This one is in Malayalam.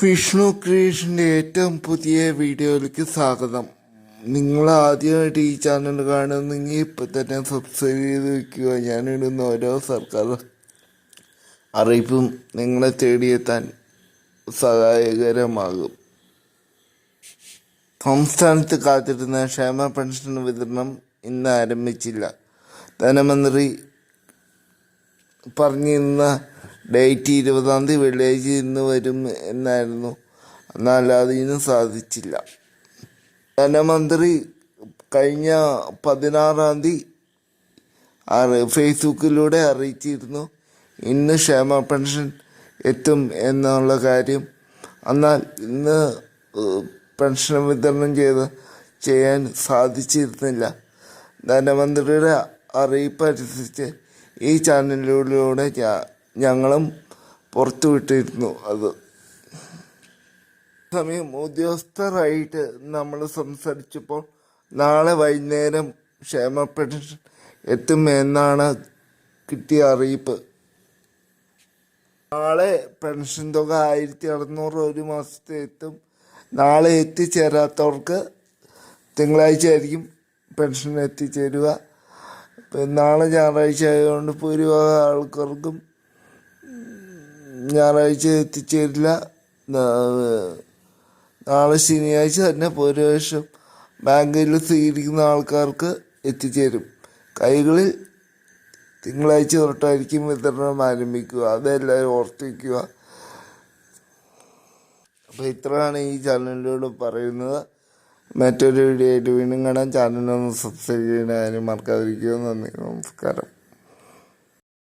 വിഷ്ണു ക്രിയേഷന്റെ ഏറ്റവും പുതിയ വീഡിയോയിലേക്ക് സ്വാഗതം. നിങ്ങൾ ആദ്യമായിട്ട് ഈ ചാനൽ കാണുന്നെങ്കിൽ ഇപ്പം തന്നെ സബ്സ്ക്രൈബ് ചെയ്ത് വയ്ക്കുക ഞാനിടുന്ന ഓരോ സർക്കാർ അറിയിപ്പും നിങ്ങളെ തേടിയെത്താൻ സഹായകരമാകും. സംസ്ഥാനത്ത് കാത്തിരുന്ന ക്ഷേമ പെൻഷൻ വിതരണം ഇന്ന് ആരംഭിച്ചില്ല. ധനമന്ത്രി പറഞ്ഞിരുന്ന ഡേറ്റ് ഇരുപതാം തീയതി വെള്ളിയാഴ്ച ഇന്ന് വരും എന്നായിരുന്നു. എന്നാൽ അതിനും സാധിച്ചില്ല. ധനമന്ത്രി കഴിഞ്ഞ പതിനാറാം തീയതി ഫേസ്ബുക്കിലൂടെ അറിയിച്ചിരുന്നു. ഇന്ന് ക്ഷേമ പെൻഷൻ എത്തും എന്നുള്ള കാര്യം. എന്നാൽ ഇന്ന് പെൻഷൻ വിതരണം ചെയ്ത് ചെയ്യാൻ സാധിച്ചിരുന്നില്ല. ധനമന്ത്രിയുടെ അറിയിപ്പ് അനുസരിച്ച് ഈ ചാനലിലൂടെ ഞാ- പുറത്തു വിട്ടിരുന്നു അത്. സമയം ഉദ്യോഗസ്ഥരായിട്ട് നമ്മൾ സംസാരിച്ചപ്പോൾ നാളെ വൈകുന്നേരം ക്ഷേമ പെൻഷൻ എത്തും കിട്ടിയ അറിയിപ്പ്. നാളെ പെൻഷൻ തുക ആയിരത്തി അറുന്നൂറ് ഒരു മാസത്തെ എത്തും. നാളെ എത്തിച്ചേരാത്തവർക്ക് തിങ്കളാഴ്ച ആയിരിക്കും പെൻഷൻ എത്തിച്ചേരുക നാളെ ഞായറാഴ്ച ആയതുകൊണ്ട് ഭൂരിഭാഗം ആൾക്കാർക്കും ഞായറാഴ്ച എത്തിച്ചേരില്ല. നാളെ ശനിയാഴ്ച തന്നെ ഭൂരിപക്ഷം ബാങ്കിൽ സ്വീകരിക്കുന്ന ആൾക്കാർക്ക് എത്തിച്ചേരും. കൈകളിൽ തിങ്കളാഴ്ച തൊട്ടായിരിക്കും വിതരണം ആരംഭിക്കുക. അതെല്ലാവരും ഓർത്തിക്കുക അപ്പം അപ്പോൾ ഇത്രയാണ് ഈ ചാനലിലൂടെ പറയുന്നത്. മറ്റൊരു വീഡിയോ ആയിട്ട് വീണ്ടും കാണാൻ ചാനലൊന്ന് സബ്സ്ക്രൈബ് ചെയ്യാൻ കാര്യം മറക്കാതിരിക്കുക. നന്ദി. നമസ്കാരം.